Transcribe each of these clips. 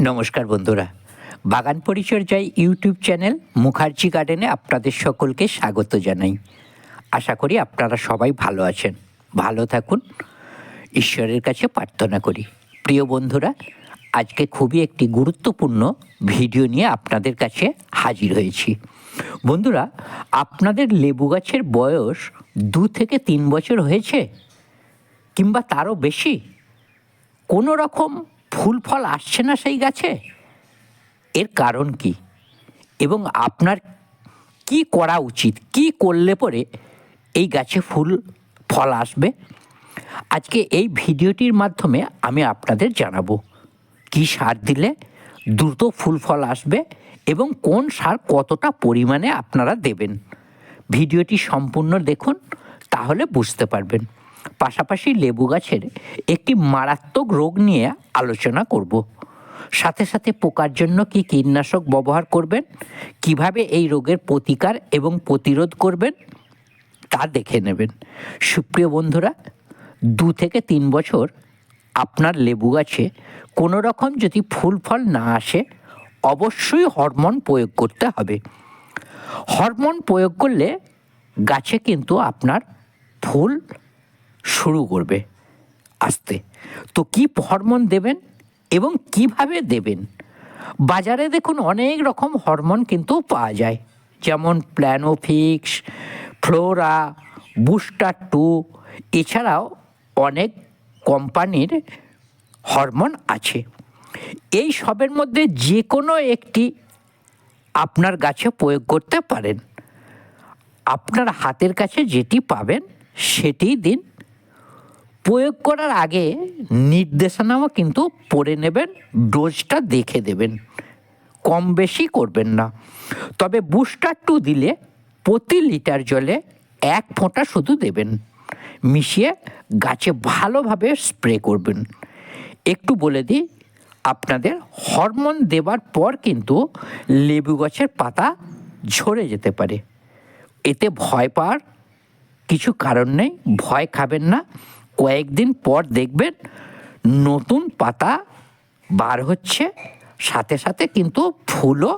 নমস্কার বন্ধুরা। বাগান পরিচর্যায় ইউটিউব চ্যানেল মুখার্জি গার্ডেনে আপনাদের সকলকে স্বাগত জানাই। আশা করি আপনারা সবাই ভালো আছেন। ভালো থাকুন। ঈশ্বরের কাছে প্রার্থনা করি। প্রিয় বন্ধুরা, আজকে খুবই একটি গুরুত্বপূর্ণ ভিডিও নিয়ে আপনাদের কাছে হাজির হয়েছি। বন্ধুরা, আপনাদের লেবু গাছের বয়স দু থেকে তিন বছর হয়েছে? কিংবা তারও বেশি? কোনো রকম ফুল ফল আসছে না সেই গাছে? এর কারণ কি? এবং আপনার কি করা উচিত? কি করলে পরে এই গাছে ফুল, ফল আসবে? আজকে এই ভিডিওটির মাধ্যমে আমি আপনাদের জানাব, কি সার দিলে দ্রুত ফুল ফল আসবে এবং কোন সার কতটা পরিমাণে আপনারা দেবেন? ভিডিওটি সম্পূর্ণ দেখুন, তাহলে বুঝতে পারবেন। পাশাপাশি লেবু গাছের একটি মারাত্মক রোগ নিয়ে আলোচনা করব। সাথে সাথে পোকার জন্য কি কীটনাশক ব্যবহার করবেন? কীভাবে এই রোগের প্রতিকার এবং প্রতিরোধ করবেন? তা দেখে নেবেন। সুপ্রিয় বন্ধুরা, দু থেকে তিন বছর আপনার লেবু গাছে কোনো রকম যদি ফুল ফল না আসে, অবশ্যই হরমোন প্রয়োগ করতে হবে। হরমোন প্রয়োগ করলে গাছে কিন্তু আপনার ফুল শুরু করবে আসতে। তো কি হরমোন দেবেন এবং কীভাবে দেবেন? বাজারে দেখুন অনেক রকম হরমোন কিন্তু পাওয়া যায়। যেমন প্ল্যানোফিক্স ফ্লোরা বুস্টার টু এছাড়াও অনেক কোম্পানির হরমোন আছে। এই সবের মধ্যে যে কোনো একটি আপনার গাছে প্রয়োগ করতে পারেন। আপনার হাতের কাছে যেটি পাবেন সেটি দিন। প্রয়োগ করার আগে নির্দেশনাও কিন্তু পড়ে নেবেন, ডোজটা দেখে দেবেন। কম বেশি করবেন না। তবে বুস্টার টু দিলে প্রতি লিটার জলে এক ফোঁটা শুধু দেবেন। মিশিয়ে গাছে ভালোভাবে স্প্রে করবেন। একটু বলে দিই, আপনাদের হরমোন দেবার পর কিন্তু লেবু গাছের পাতা ঝরে যেতে পারে। এতে ভয় পাওয়ার কিছু কারণ নেই, ভয় খাবেন না। কয়েকদিন পর দেখবেন নতুন পাতা বার হচ্ছে, সাথে সাথে কিন্তু ফুলও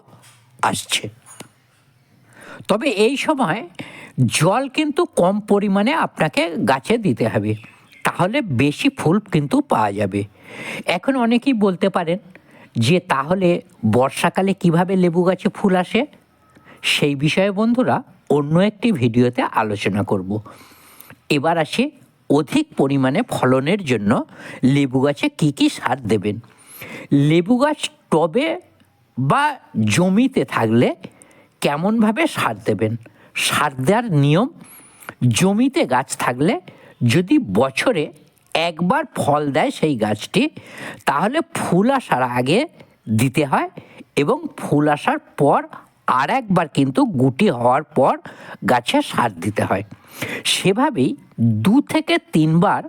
আসছে। তবে এই সময় জল কিন্তু কম পরিমাণে আপনাকে গাছে দিতে হবে, তাহলে বেশি ফুল কিন্তু পাওয়া যাবে। এখন অনেকেই বলতে পারেন যে, তাহলে বর্ষাকালে কীভাবে লেবু গাছে ফুল আসে? সেই বিষয়ে বন্ধুরা অন্য একটি ভিডিওতে আলোচনা করব। এবার আসি অধিক পরিমাণে ফলনের জন্য লেবু গাছে কী কী সার দেবেন? লেবু গাছ টবে বা জমিতে থাকলে কেমনভাবে সার দেবেন? সার দেওয়ার নিয়ম, জমিতে গাছ থাকলে যদি বছরে একবার ফল দেয় সেই গাছটি, তাহলে ফুল আসার আগে দিতে হয় এবং ফুল আসার পর আর একবার কিন্তু গুটি হওয়ার পর গাছে সার দিতে হয়। সেভাবেই দু থেকে তিনবার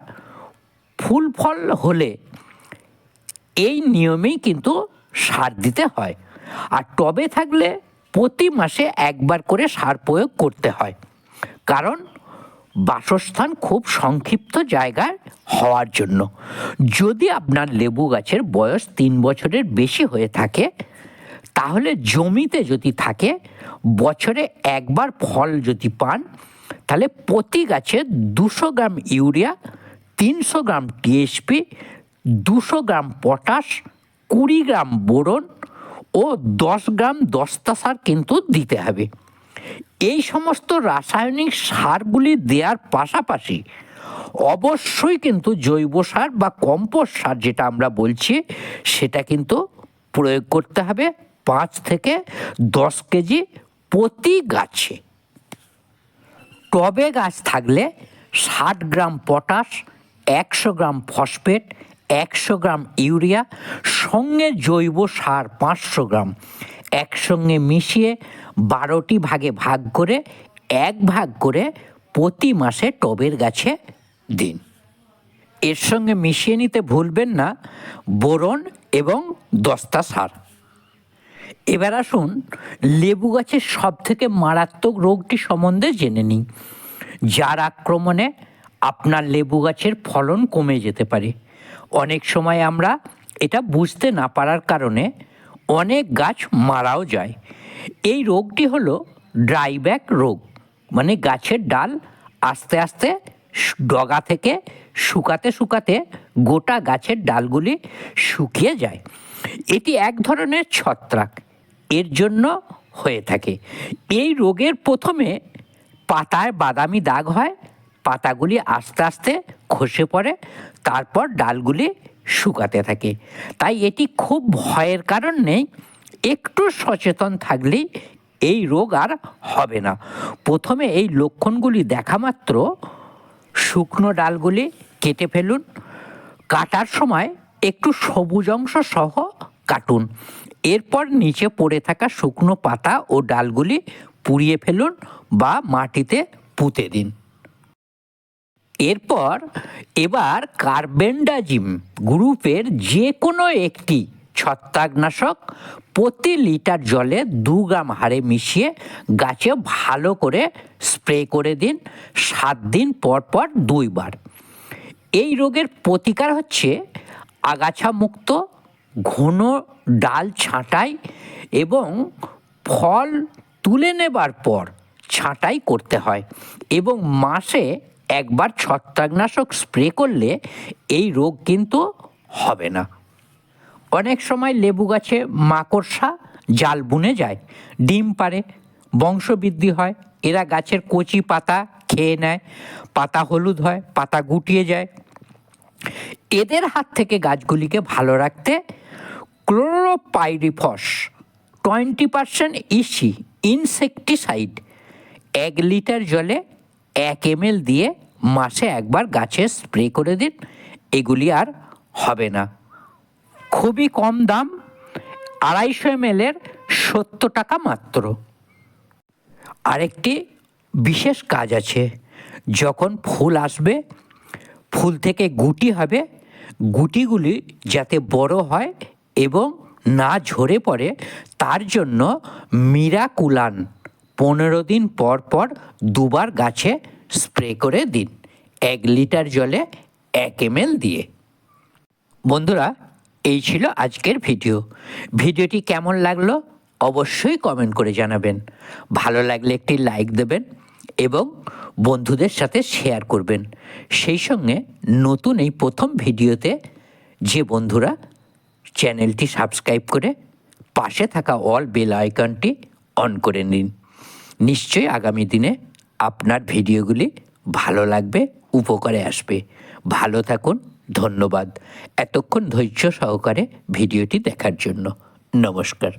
ফুল ফল হলে এই নিয়মেই কিন্তু সার দিতে হয়। আর টবে থাকলে প্রতি মাসে একবার করে সার প্রয়োগ করতে হয়। কারণ বাসস্থান খুব সংক্ষিপ্ত জায়গায় হওয়ার জন্য। যদি আপনার লেবু গাছের বয়স তিন বছরের বেশি হয়ে থাকে, তাহলে জমিতে যদি থাকে, বছরে একবার ফল যদি পান তাহলে প্রতি গাছে দুশো গ্রাম ইউরিয়া, তিনশো গ্রাম টিএসপি, দুশো গ্রাম পটাশ, কুড়ি গ্রাম বোরন ও দশ গ্রাম দস্তা সার কিন্তু দিতে হবে। এই সমস্ত রাসায়নিক সারগুলি দেওয়ার পাশাপাশি অবশ্যই কিন্তু জৈব সার বা কম্পোস্ট সার যেটা আমরা বলছি, সেটা কিন্তু প্রয়োগ করতে হবে পাঁচ থেকে দশ কেজি প্রতি গাছে। টবে গাছ থাকলে ষাট গ্রাম পটাশ, একশো গ্রাম ফসফেট, একশো গ্রাম ইউরিয়া, সঙ্গে জৈব সার পাঁচশো গ্রাম। একসঙ্গে মিশিয়ে বারোটি ভাগে ভাগ করে, এক ভাগ করে প্রতি মাসে টবের গাছে দিন। এর সঙ্গে মিশিয়ে নিতে ভুলবেন না, বোরন এবং দস্তা সার। এবার আসুন, লেবু গাছের সব থেকে মারাত্মক রোগটি সম্বন্ধে জেনে নিই। যার আক্রমণে আপনার লেবু গাছের ফলন কমে যেতে পারে। অনেক সময় আমরা এটা বুঝতে না পারার কারণে অনেক গাছ মারাও যায়। এই রোগটি হলো ড্রাইব্যাক রোগ মানে গাছের ডাল আস্তে আস্তে ডগা থেকে শুকাতে শুকাতে গোটা গাছের ডালগুলি শুকিয়ে যায়। এটি এক ধরনের ছত্রাক। এর জন্য হয়ে থাকে। এই রোগের প্রথমে পাতায় বাদামি দাগ হয়, পাতাগুলি আস্তে আস্তে খসে পড়ে, তারপর ডালগুলি শুকাতে থাকে। তাই এটি খুব ভয়ের কারণ নেই, একটু সচেতন থাকলেই এই রোগ আর হবে না। প্রথমে এই লক্ষণগুলি দেখা মাত্র, শুকনো ডালগুলি কেটে ফেলুন, কাটার সময় একটু সবুজ অংশ সহ কাটুন। এরপর নিচে পড়ে থাকা শুকনো পাতা ও ডালগুলি পুড়িয়ে ফেলুন বা মাটিতে পুঁতে দিন। এরপর এবার কার্বেন্ডাজিম গ্রুপের যে কোনো একটি ছত্রাকনাশক প্রতি লিটার জলে দু গ্রাম হারে মিশিয়ে গাছে ভালো করে স্প্রে করে দিন, সাত দিন পর পর দুইবার। এই রোগের প্রতিকার হচ্ছে আগাছা মুক্ত ঘন ডাল ছাঁটাই এবং ফল তুলে নেবার পর ছাঁটাই করতে হয় এবং মাসে একবার ছত্রাকনাশক স্প্রে করলে এই রোগ কিন্তু হবে না। অনেক সময় লেবু গাছে মাকড়সা, জাল বুনে যায়, ডিম পারে বংশবৃদ্ধি হয়, এরা গাছের কচি পাতা খেয়ে নেয়, পাতা হলুদ হয়, পাতা গুটিয়ে যায় এদের হাত থেকে গাছগুলিকে ভালো রাখতে chlorpyrifos twenty percent EC insecticide এক লিটার জলে এক এম দিয়ে মাসে একবার গাছে স্প্রে করে দিন। এগুলি আর হবে না। খুবই কম দাম, আড়াইশো এম এর সত্তর টাকা মাত্র। আরেকটি বিশেষ কাজ আছে, যখন ফুল আসবে, ফুল থেকে গুটি হবে গুটিগুলি যাতে বড় হয় এবং না ঝরে পড়ে, তার জন্য মিরাকুলান পনেরো দিন পর পর দুবার গাছে স্প্রে করে দিন। এক লিটার জলে এক এম দিয়ে। বন্ধুরা, এই ছিল আজকের ভিডিও। ভিডিওটি কেমন লাগল অবশ্যই কমেন্ট করে জানাবেন। ভালো লাগলে একটি লাইক দেবেন। এবং বন্ধুদের সাথে শেয়ার করবেন। সেই সঙ্গে নতুন এই প্রথম ভিডিওতে যে বন্ধুরা চ্যানেলটি সাবস্ক্রাইব করে পাশে থাকা অল বেল আইকনটি অন করে নিন। নিশ্চয়ই আগামী দিনে আপনার ভিডিওগুলি ভালো লাগবে, উপকারে আসবে। ভালো থাকুন, ধন্যবাদ। এতক্ষণ ধৈর্য সহকারে ভিডিওটি দেখার জন্য। নমস্কার।